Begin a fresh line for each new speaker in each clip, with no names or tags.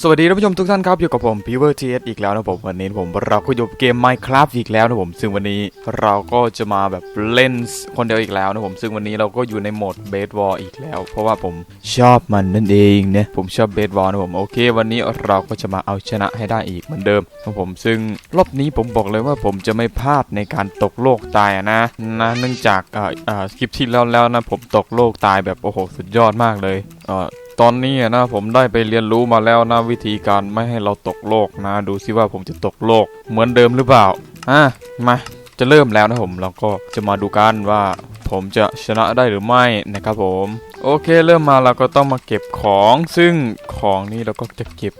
สวัสดีท่านผู้ชมทุกท่านครับ อยู่กับผมพีเวอร์ทีเอสอีกแล้วนะผมวันนี้ผมเราก็อยู่เกม Minecraft อีกแล้วนะผม ซึ่งวันนี้เราก็จะมาแบบเล่นคนเดียวอีกแล้วนะผม ซึ่งวันนี้เราก็อยู่ในโหมดเบสบอลอีกแล้ว เพราะว่าผมชอบมันนั่นเองเนะผมชอบเบสบอลนะผมโอเค วันนี้เราก็จะมาเอาชนะให้ได้อีกเหมือนเดิมนะผมซึ่งรอบนี้ผมบอกเลยว่าผมจะไม่พลาดในการตกโลกตายนะนะเนื่องจากเอ่อเอ่อคลิปที่แล้วแล้วนะผมตกโลกตายแบบโอ้โหสุดยอดมากเลยเอ่อ ตอนนี้นะผมได้ไปเรียนรู้มาแล้วนะวิธีการไม่ให้เราตกโลกนะ ดูซิว่าผมจะตกโลกเหมือนเดิมหรือเปล่าอะมาจะเริ่มแล้วนะผมเราก็จะมาดูกันว่าผมจะชนะได้หรือไม่นะครับผม โอเคเริ่มมาเราก็ต้องมาเก็บของซึ่งของนี้เราก็จะเก็บ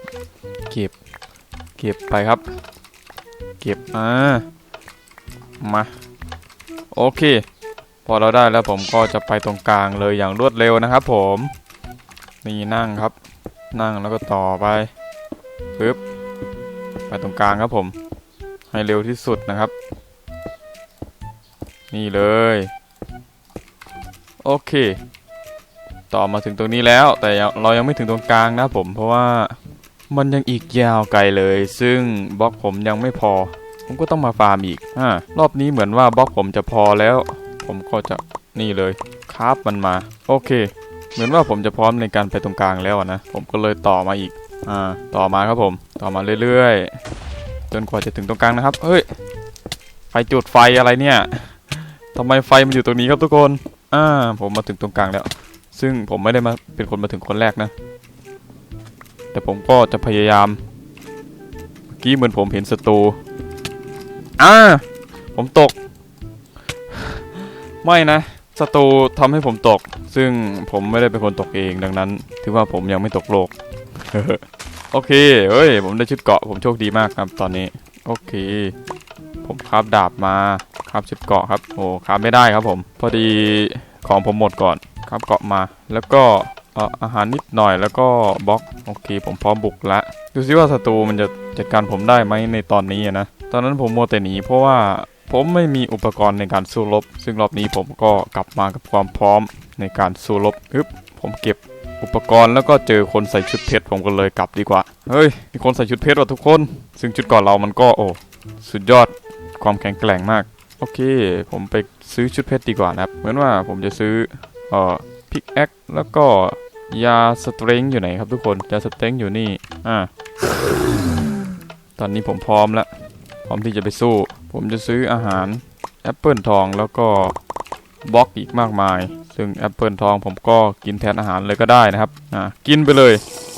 เก็บ เก็บไปครับ เก็บอ่ามาโอเค พอเราได้แล้วผมก็จะไปตรงกลางเลยอย่างรวดเร็วนะครับผม นี่นั่งครับ นั่งแล้วก็ต่อไปปึ๊บไปตรงกลางครับผม ให้เร็วที่สุดนะครับ นี่เลย โอเค ต่อมาถึงตรงนี้แล้ว แต่เรายังไม่ถึงตรงกลางนะผม เพราะว่ามันยังอีกยาวไกลเลย ซึ่งบล็อกผมยังไม่พอ ผมก็ต้องมาฟาร์มอีกอ่ารอบนี้เหมือนว่าบล็อกผมจะพอแล้ว ผมก็จะนี่เลยคราฟมันมา โอเค เหมือนว่าผมจะพร้อมในการไปตรงกลางแล้วอะนะ ผมก็เลยต่อมาอีก อ่า ต่อมาครับผม ต่อมาเรื่อยๆ จนกว่าจะถึงตรงกลางนะครับ เฮ้ย ไฟจุดไฟอะไรเนี่ยทำไมไฟมันอยู่ตรงนี้ครับทุกคน อ่า ผมมาถึงตรงกลางแล้ว ซึ่งผมไม่ได้มาเป็นคนมาถึงคนแรกนะ แต่ผมก็จะพยายาม เมื่อกี้เหมือนผมเห็นศัตรู อ่า ผมตก ไม่นะศัตรูทำให้ผมตก ซึ่งผมไม่ได้เป็นคนตกเองดังนั้น ถือว่าผมยังไม่ตกโลก โอเค เฮ้ย ผมได้ชุดเกาะ ผมโชคดีมากครับตอนนี้ โอเค ผมคราบดาบมาคราบชุดเกาะครับ โอ้คราบไม่ได้ครับผม พอดีของผมหมดก่อนคราบเกาะมา แล้วก็เอ่ออาหารนิดหน่อยแล้วก็บล็อก โอเค ผมพร้อมบุกละดูซิว่าศัตรูมันจะจัดการผมได้ไหมในตอนนี้นะ ตอนนั้นผมโมวแต่หนีเพราะว่า ผมไม่มีอุปกรณ์ในการสู้รบ ซึ่งรอบนี้ผมก็กลับมากับความพร้อมในการสู้รบฮึบผมเก็บอุปกรณ์แล้วก็เจอคนใส่ชุดเพชรผมก็เลยกลับดีกว่า เฮ้ย มีคนใส่ชุดเพชรว่ะทุกคน ซึ่งชุดก่อนเรามันก็โอ้สุดยอดความแข็งแกร่งมาก โอเค ผมไปซื้อชุดเพชรดีกว่านะครับ เหมือนว่าผมจะซื้อเอ่อพิกแอคแล้วก็ยาสเตรงอยู่ไหนครับทุกคน ยาสเตรงอยู่นี่ อ่า ตอนนี้ผมพร้อมแล้ว พร้อมที่จะไปสู้ ผมจะซื้ออาหารแอปเปิลทองแล้วก็บล็อกอีกมากมาย ซึ่งแอปเปิลทองผมก็กินแทนอาหารเลยก็ได้นะครับอ่ากินไปเลย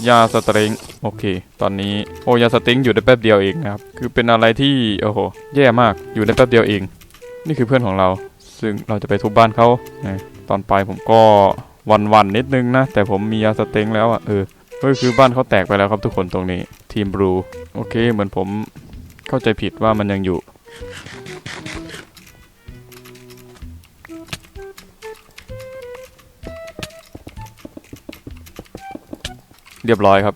ยาสเตริงโอเค ตอนนี้โอ้ยาสเตริงอยู่ได้แป๊บเดียวเองนะครับ คือเป็นอะไรที่โอ้โหแย่มากอยู่ได้แป๊บเดียวเอง นี่คือเพื่อนของเรา ซึ่งเราจะไปทุบบ้านเขาตอนไปผมก็วันวันๆนิดนึงนะ แต่ผมมียาสเตริงแล้วอะเออเฮ้ยคือบ้านเขาแตกไปแล้วครับทุกคนตรงนี้ ทีมบลูโอเค เหมือนผมเข้าใจผิดว่ามันยังอยู่ เรียบร้อยครับ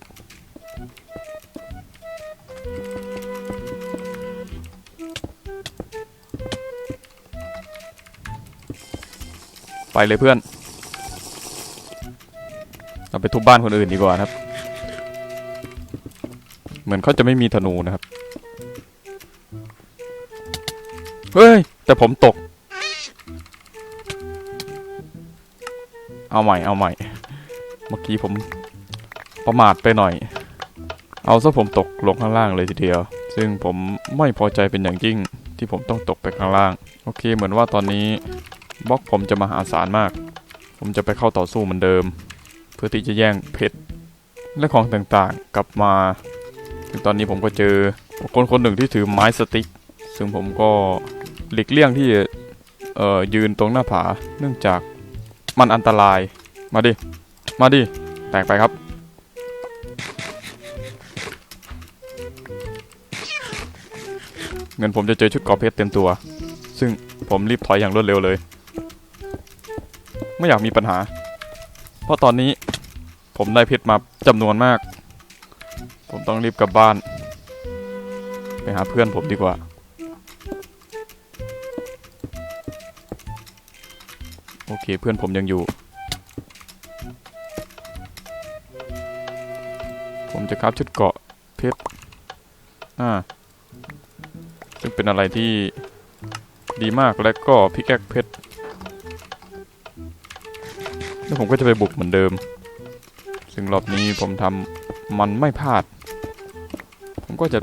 ไปเลยเพื่อน เราไปทุบบ้านคนอื่นดีกว่าครับ เหมือนเขาจะไม่มีธนูนะครับ เฮ้ย แต่ผมตก เอาใหม่ เอาใหม่ เมื่อกี้ผมประมาทไปหน่อย เอาซะผมตกลงข้างล่างเลยทีเดียว ซึ่งผมไม่พอใจเป็นอย่างยิ่งที่ผมต้องตกไปข้างล่าง โอเค เหมือนว่าตอนนี้บล็อกผมจะมหาศาลมาก ผมจะไปเข้าต่อสู้เหมือนเดิม เพื่อที่จะแย่งเพชรและของต่างๆกลับมาถึงตอนนี้ผมก็เจอคนคนหนึ่งที่ถือไม้สติ๊ก ซึ่งผมก็ หลีกเลี่ยงที่เอ่อยืนตรงหน้าผา เนื่องจากมันอันตราย มาดิ มาดิ แตกไปครับ เงินผมจะเจอชุดกราะเพชรเต็มตัว ซึ่งผมรีบถอยอย่างรวดเร็วเลย ไม่อยากมีปัญหา เพราะตอนนี้ผมได้เพชรมาจำนวนมาก ผมต้องรีบกลับบ้าน ไปหาเพื่อนผมดีกว่า โอเคเพื่อนผมยังอยู่ ผมจะครับชุดเกาะเพชรอ่าซึ่งเป็นอะไรที่ดีมากและก็พิกแอคเพชรแล้วผมก็จะไปบุกเหมือนเดิม ซึ่งรอบนี้ผมทำมันไม่พลาด ผมก็จะ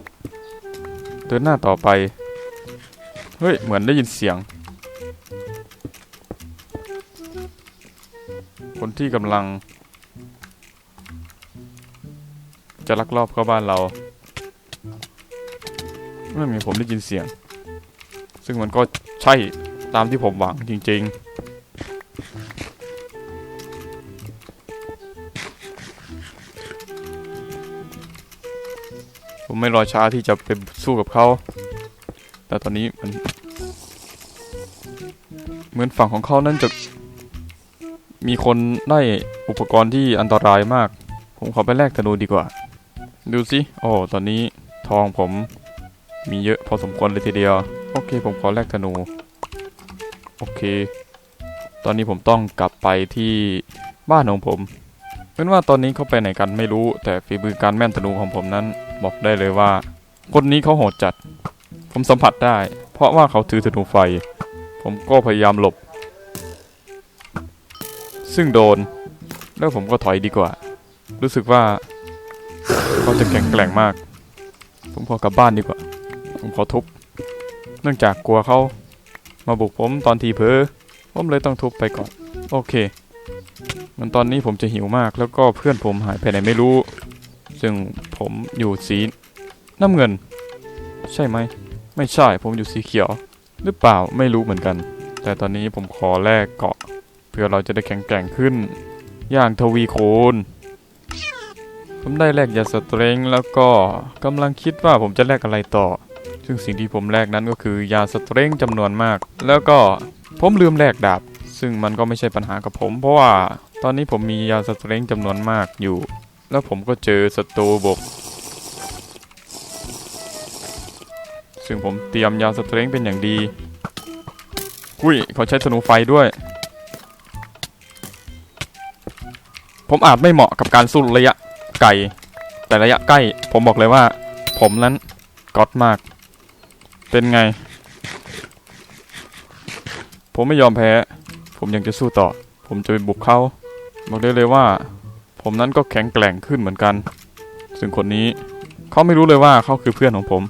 เดินหน้าต่อไป เฮ้ย เหมือนได้ยินเสียง ที่กำลัง จะลักลอบเข้าบ้านเราไม่มีผมได้ยินเสียง ซึ่งมันก็ใช่ตามที่ผมหวังจริง ๆผมไม่รอช้าที่จะไปสู้กับเขา แต่ตอนนี้มัน เหมือนฝั่งของเขานั้นจะ มีคนได้อุปกรณ์ที่อันตรายมาก ผมขอไปแลกธนูดีกว่า ดูสิ โอ้ ตอนนี้ทองผมมีเยอะพอสมควรเลยทีเดียว โอเค ผมขอแลกธนู โอเค ตอนนี้ผมต้องกลับไปที่บ้านของผมเป็นว่าตอนนี้เขาไปไหนกันไม่รู้ แต่ฝีมือการแม่นธนูของผมนั้นบอกได้เลยว่า คนนี้เขาโหดจัด ผมสัมผัสได้ เพราะว่าเขาถือธนูไฟ ผมก็พยายามหลบ ซึ่งโดน แล้วผมก็ถอยดีกว่า รู้สึกว่าเขาจะแข็งแกร่งมาก ผมขอกลับบ้านดีกว่า ผมขอทุบ เนื่องจากกลัวเขามาบุกผมตอนทีเพอผมเลยต้องทุบไปก่อน โอเค มันตอนนี้ผมจะหิวมาก แล้วก็เพื่อนผมหายไปไหนไม่รู้ ซึ่งผมอยู่สีน้ำเงิน ใช่ไหม ไม่ใช่ ผมอยู่สีเขียว หรือเปล่าไม่รู้เหมือนกัน แต่ตอนนี้ผมขอแลกเกาะ เพื่อเราจะได้แข็งแกร่งขึ้น อย่างทวีคูณผมได้แลกยาสเตรงแล้วก็กำลังคิดว่าผมจะแลกอะไรต่อ ซึ่งสิ่งที่ผมแลกนั้นก็คือยาสเตรงจำนวนมาก แล้วก็ผมลืมแลกดาบ ซึ่งมันก็ไม่ใช่ปัญหากับผม เพราะว่าตอนนี้ผมมียาสเตรงจำนวนมากอยู่ แล้วผมก็เจอศัตรูบก ซึ่งผมเตรียมยาสเตรงเป็นอย่างดีอุ้ยเขาใช้ธนูไฟด้วย ผมอาจไม่เหมาะกับการสู้ระยะไกล แต่ระยะใกล้ ผมบอกเลยว่า ผมนั้นก๊อตมาก เป็นไง ผมไม่ยอมแพ้ ผมยังจะสู้ต่อ ผมจะไปบุกเขาบอกได้เลยว่า ผมนั้นก็แข็งแกร่งขึ้นเหมือนกัน ซึ่งคนนี้เขาไม่รู้เลยว่าเขาคือเพื่อนของผม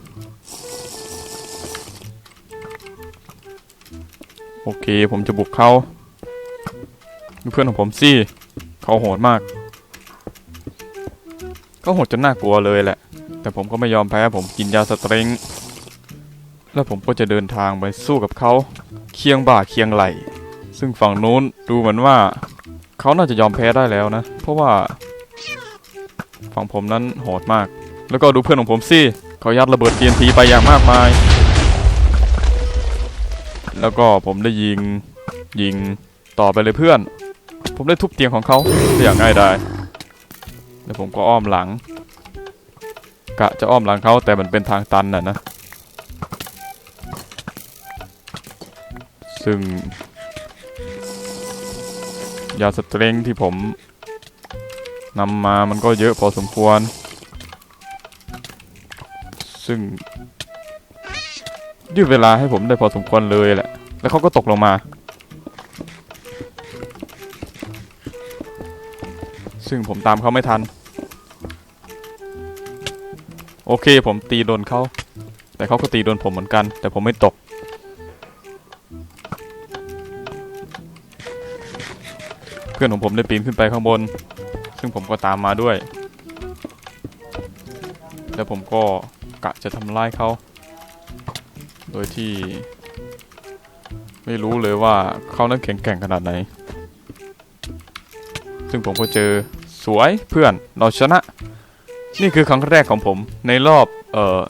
โอเค ผมจะบุกเขาเพื่อนของผมสิ เขาโหดมากเขาโหดจนน่ากลัวเลยแหละ แต่ผมก็ไม่ยอมแพ้ผมกินยาสเตรงแล้วผมก็จะเดินทางไปสู้กับเขาเคียงบ่าเคียงไหล ซึ่งฝั่งนู้นดูเหมือนว่าเขาน่าจะยอมแพ้ได้แล้วนะ เพราะว่า ฝั่งผมนั้นโหดมาก แล้วก็ดูเพื่อนของผมสิเขายัดระเบิด TNT ไปอย่างมากมาย แล้วก็ผมได้ยิงยิงต่อไปเลยเพื่อน ผมได้ทุบเตียงของเขาได้อย่างง่ายดายแล้วผมก็อ้อมหลัง กะจะอ้อมหลังเขาแต่มันเป็นทางตันน่ะนะ ซึ่ง ยาสเตรงที่ผมนำมามันก็เยอะพอสมควร ซึ่งยืดเวลาให้ผมได้พอสมควรเลยแหละ แล้วเขาก็ตกลงมา ซึ่งผมตามเขาไม่ทัน โอเคผมตีโดนเขาแต่เขาก็ตีโดนผมเหมือนกัน แต่ผมไม่ตก เพื่อนของผมได้ปีนขึ้นไปข้างบน ซึ่งผมก็ตามมาด้วย แล้วผมก็กะจะทำร้ายเขา โดยที่ ไม่รู้เลยว่าเขานั้นแข็งแกร่งขนาดไหน ซึ่งผมก็เจอสวยเพื่อนเราชนะ นี่คือครั้งแรกของผมในรอบเอ่อ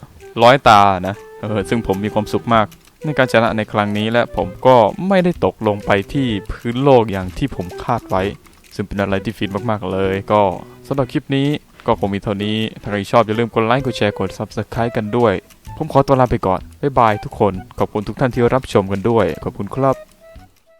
ร้อยตานะเออซึ่งผมมีความสุขมาก ในการชนะในครั้งนี้และผมก็ไม่ได้ตกลงไปที่พื้นโลกอย่างที่ผมคาดไว้ ซึ่งเป็นอะไรที่ฟินมากๆเลย ก็สำหรับคลิปนี้ก็คงมีเท่านี้ ถ้าใครชอบอย่าลืมกดไลค์ กดแชร์ กด Subscribe กันด้วย ผมขอตัวลาไปก่อน บ๊ายบายทุกคน ขอบคุณทุกท่านที่รับชมกันด้วย ขอบคุณครับ